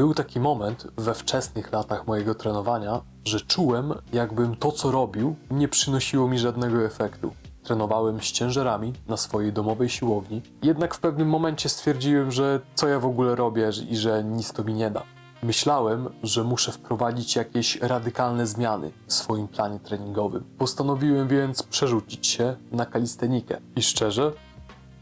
Był taki moment we wczesnych latach mojego trenowania, że czułem, jakbym to, co robił, nie przynosiło mi żadnego efektu. Trenowałem z ciężarami na swojej domowej siłowni, jednak w pewnym momencie stwierdziłem, że co ja w ogóle robię i że nic to mi nie da. Myślałem, że muszę wprowadzić jakieś radykalne zmiany w swoim planie treningowym. Postanowiłem więc przerzucić się na kalistenikę. I szczerze,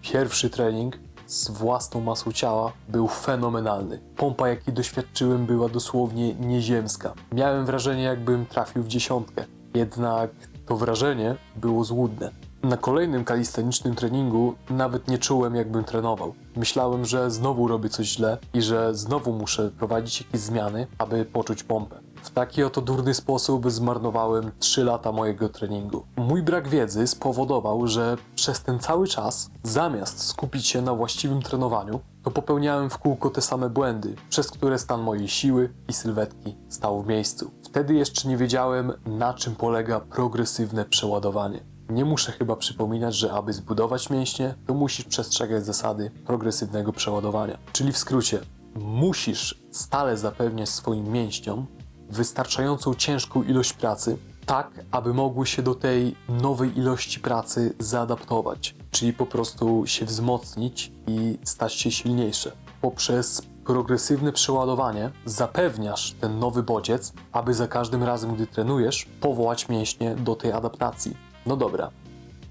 Pierwszy trening z własną masą ciała był fenomenalny. Pompa, jakiej doświadczyłem, była dosłownie nieziemska. Miałem wrażenie, jakbym trafił w dziesiątkę. Jednak to wrażenie było złudne. Na kolejnym kalistenicznym treningu nawet nie czułem, jakbym trenował. Myślałem, że znowu robię coś źle i że znowu muszę prowadzić jakieś zmiany, aby poczuć pompę. W taki oto durny sposób zmarnowałem 3 lata mojego treningu. Mój brak wiedzy spowodował, że przez ten cały czas, zamiast skupić się na właściwym trenowaniu, to popełniałem w kółko te same błędy, przez które stan mojej siły i sylwetki stał w miejscu. Wtedy jeszcze nie wiedziałem, na czym polega progresywne przeładowanie. Nie muszę chyba przypominać, że aby zbudować mięśnie, to musisz przestrzegać zasady progresywnego przeładowania. Czyli w skrócie, musisz stale zapewniać swoim mięśniom wystarczającą ciężką ilość pracy, tak aby mogły się do tej nowej ilości pracy zaadaptować, czyli po prostu się wzmocnić i stać się silniejsze. Poprzez progresywne przeładowanie zapewniasz ten nowy bodziec, aby za każdym razem, gdy trenujesz, powołać mięśnie do tej adaptacji. No dobra,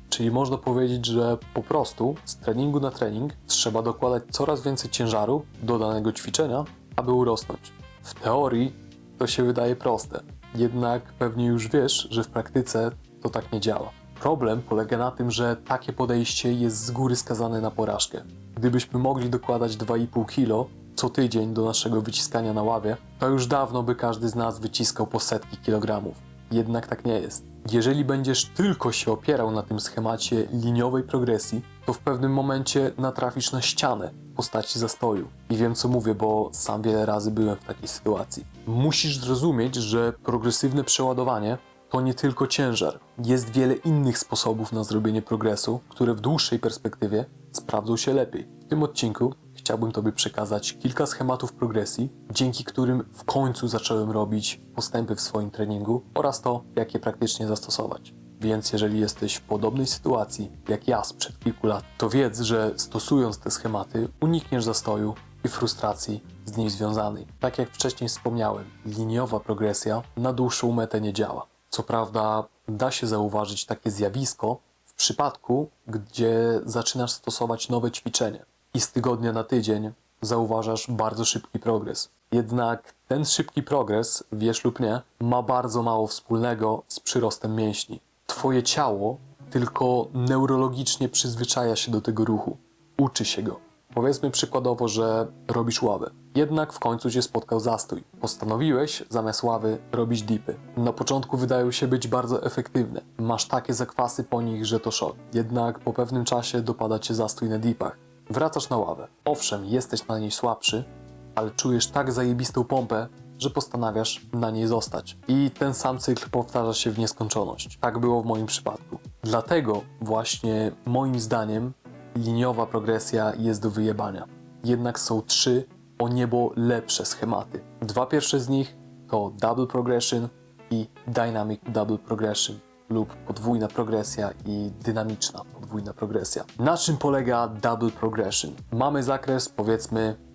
Czyli można powiedzieć, że po prostu z treningu na trening trzeba dokładać coraz więcej ciężaru do danego ćwiczenia, aby urosnąć. W teorii to się wydaje proste, jednak pewnie już wiesz, że w praktyce to tak nie działa. Problem polega na tym, że takie podejście jest z góry skazane na porażkę. Gdybyśmy mogli dokładać 2,5 kg co tydzień do naszego wyciskania na ławie, to już dawno by każdy z nas wyciskał po setki kilogramów. Jednak tak nie jest. Jeżeli będziesz tylko się opierał na tym schemacie liniowej progresji, to w pewnym momencie natrafisz na ścianę postaci zastoju. I wiem co mówię, bo sam wiele razy byłem w takiej sytuacji. Musisz zrozumieć, że progresywne przeładowanie to nie tylko ciężar. Jest wiele innych sposobów na zrobienie progresu, które w dłuższej perspektywie sprawdzą się lepiej. W tym odcinku chciałbym Tobie przekazać kilka schematów progresji, dzięki którym w końcu zacząłem robić postępy w swoim treningu oraz to, jak je praktycznie zastosować. Więc jeżeli jesteś w podobnej sytuacji jak ja sprzed kilku lat, to wiedz, że stosując te schematy unikniesz zastoju i frustracji z niej związanej. Tak jak wcześniej wspomniałem, liniowa progresja na dłuższą metę nie działa. Co prawda, da się zauważyć takie zjawisko w przypadku, gdzie zaczynasz stosować nowe ćwiczenie i z tygodnia na tydzień zauważasz bardzo szybki progres. Jednak ten szybki progres, wiesz lub nie, ma bardzo mało wspólnego z przyrostem mięśni. Twoje ciało tylko neurologicznie przyzwyczaja się do tego ruchu, uczy się go. Powiedzmy przykładowo, że robisz ławę. Jednak w końcu cię spotkał zastój. Postanowiłeś zamiast ławy robić dipy. Na początku wydają się być bardzo efektywne. Masz takie zakwasy po nich, że to szok. Jednak po pewnym czasie dopada cię zastój na dipach. Wracasz na ławę. Owszem, jesteś na niej słabszy, ale czujesz tak zajebistą pompę, że postanawiasz na niej zostać. I ten sam cykl powtarza się w nieskończoność. Tak było w moim przypadku. Dlatego właśnie moim zdaniem liniowa progresja jest do wyjebania. Jednak są trzy o niebo lepsze schematy. Dwa pierwsze z nich to Double Progression i Dynamic Double Progression lub podwójna progresja i dynamiczna podwójna progresja. Na czym polega Double Progression? Mamy zakres powiedzmy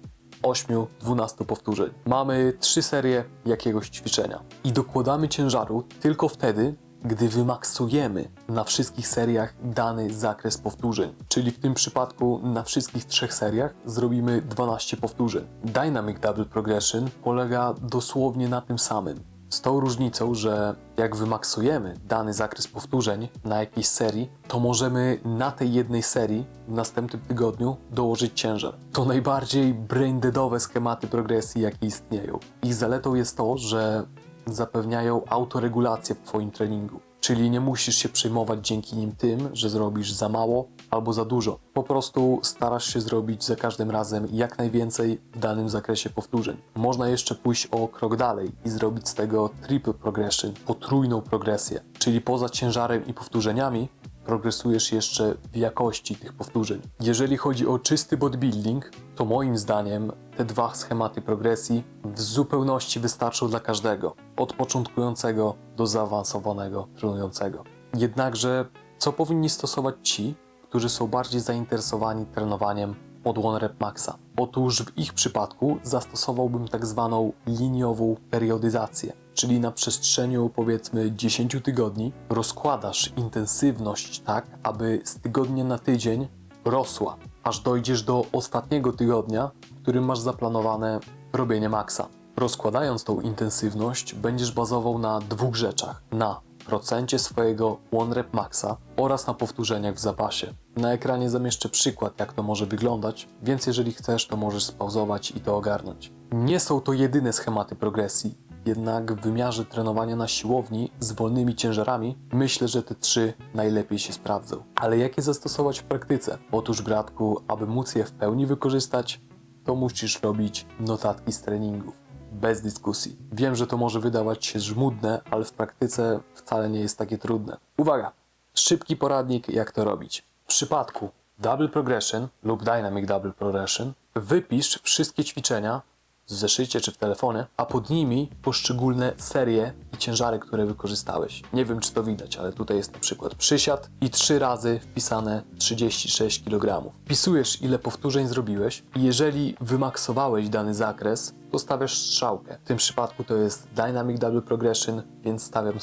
8-12 powtórzeń. Mamy trzy serie jakiegoś ćwiczenia i dokładamy ciężaru tylko wtedy, gdy wymaksujemy na wszystkich seriach dany zakres powtórzeń. Czyli w tym przypadku na wszystkich trzech seriach zrobimy 12 powtórzeń. Dynamic Double Progression polega dosłownie na tym samym. Z tą różnicą, że jak wymaksujemy dany zakres powtórzeń na jakiejś serii, to możemy na tej jednej serii w następnym tygodniu dołożyć ciężar. To najbardziej braindeadowe schematy progresji, jakie istnieją. Ich zaletą jest to, że zapewniają autoregulację w Twoim treningu. Czyli nie musisz się przejmować dzięki nim tym, że zrobisz za mało albo za dużo. Po prostu starasz się zrobić za każdym razem jak najwięcej w danym zakresie powtórzeń. Można jeszcze pójść o krok dalej i zrobić z tego triple progression, potrójną progresję. Czyli poza ciężarem i powtórzeniami progresujesz jeszcze w jakości tych powtórzeń. Jeżeli chodzi o czysty bodybuilding, to moim zdaniem te dwa schematy progresji w zupełności wystarczą dla każdego, od początkującego do zaawansowanego trenującego. Jednakże, co powinni stosować ci, którzy są bardziej zainteresowani trenowaniem od One Rep Maxa? Otóż w ich przypadku zastosowałbym tak zwaną liniową periodyzację, czyli na przestrzeniu powiedzmy 10 tygodni rozkładasz intensywność tak, aby z tygodnia na tydzień rosła, aż dojdziesz do ostatniego tygodnia, w którym masz zaplanowane robienie maksa. Rozkładając tą intensywność, będziesz bazował na dwóch rzeczach: na procencie swojego One Rep Maxa oraz na powtórzeniach w zapasie. Na ekranie zamieszczę przykład, jak to może wyglądać, więc jeżeli chcesz, to możesz spauzować i to ogarnąć. Nie są to jedyne schematy progresji, jednak w wymiarze trenowania na siłowni z wolnymi ciężarami myślę, że te trzy najlepiej się sprawdzą. Ale jak je zastosować w praktyce? Otóż bratku, aby móc je w pełni wykorzystać, to musisz robić notatki z treningów. Bez dyskusji. Wiem, że to może wydawać się żmudne, ale w praktyce wcale nie jest takie trudne. Uwaga! Szybki poradnik, jak to robić. W przypadku Double Progression lub Dynamic Double Progression wypisz wszystkie ćwiczenia w zeszycie czy w telefonie, a pod nimi poszczególne serie i ciężary, które wykorzystałeś. Nie wiem, czy to widać, ale tutaj jest na przykład przysiad i trzy razy wpisane 36 kg. Wpisujesz, ile powtórzeń zrobiłeś i jeżeli wymaksowałeś dany zakres, to stawiasz strzałkę. W tym przypadku to jest Dynamic Double Progression, więc stawiam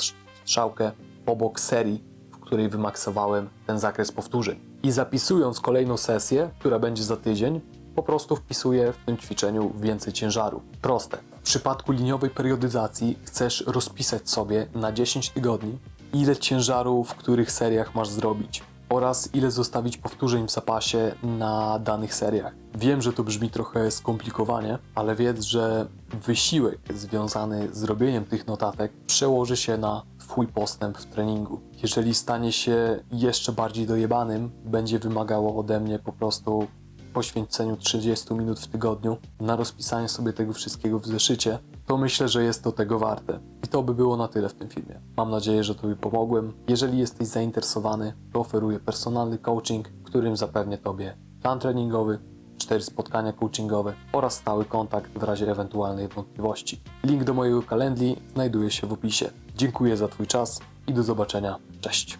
strzałkę obok serii, w której wymaksowałem ten zakres powtórzeń. I zapisując kolejną sesję, która będzie za tydzień, po prostu wpisuję w tym ćwiczeniu więcej ciężaru. Proste. W przypadku liniowej periodyzacji chcesz rozpisać sobie na 10 tygodni, ile ciężaru w których seriach masz zrobić oraz ile zostawić powtórzeń w zapasie na danych seriach. Wiem, że to brzmi trochę skomplikowanie, ale wiedz, że wysiłek związany z robieniem tych notatek przełoży się na Twój postęp w treningu. Jeżeli stanie się jeszcze bardziej dojebanym, będzie wymagało ode mnie po prostu poświęceniu 30 minut w tygodniu na rozpisanie sobie tego wszystkiego w zeszycie, to myślę, że jest to tego warte. I to by było na tyle w tym filmie. Mam nadzieję, że Tobie pomogłem. Jeżeli jesteś zainteresowany, to oferuję personalny coaching, którym zapewnię Tobie plan treningowy, cztery spotkania coachingowe oraz stały kontakt w razie ewentualnej wątpliwości. Link do mojego kalendli znajduje się w opisie. Dziękuję za Twój czas i do zobaczenia. Cześć!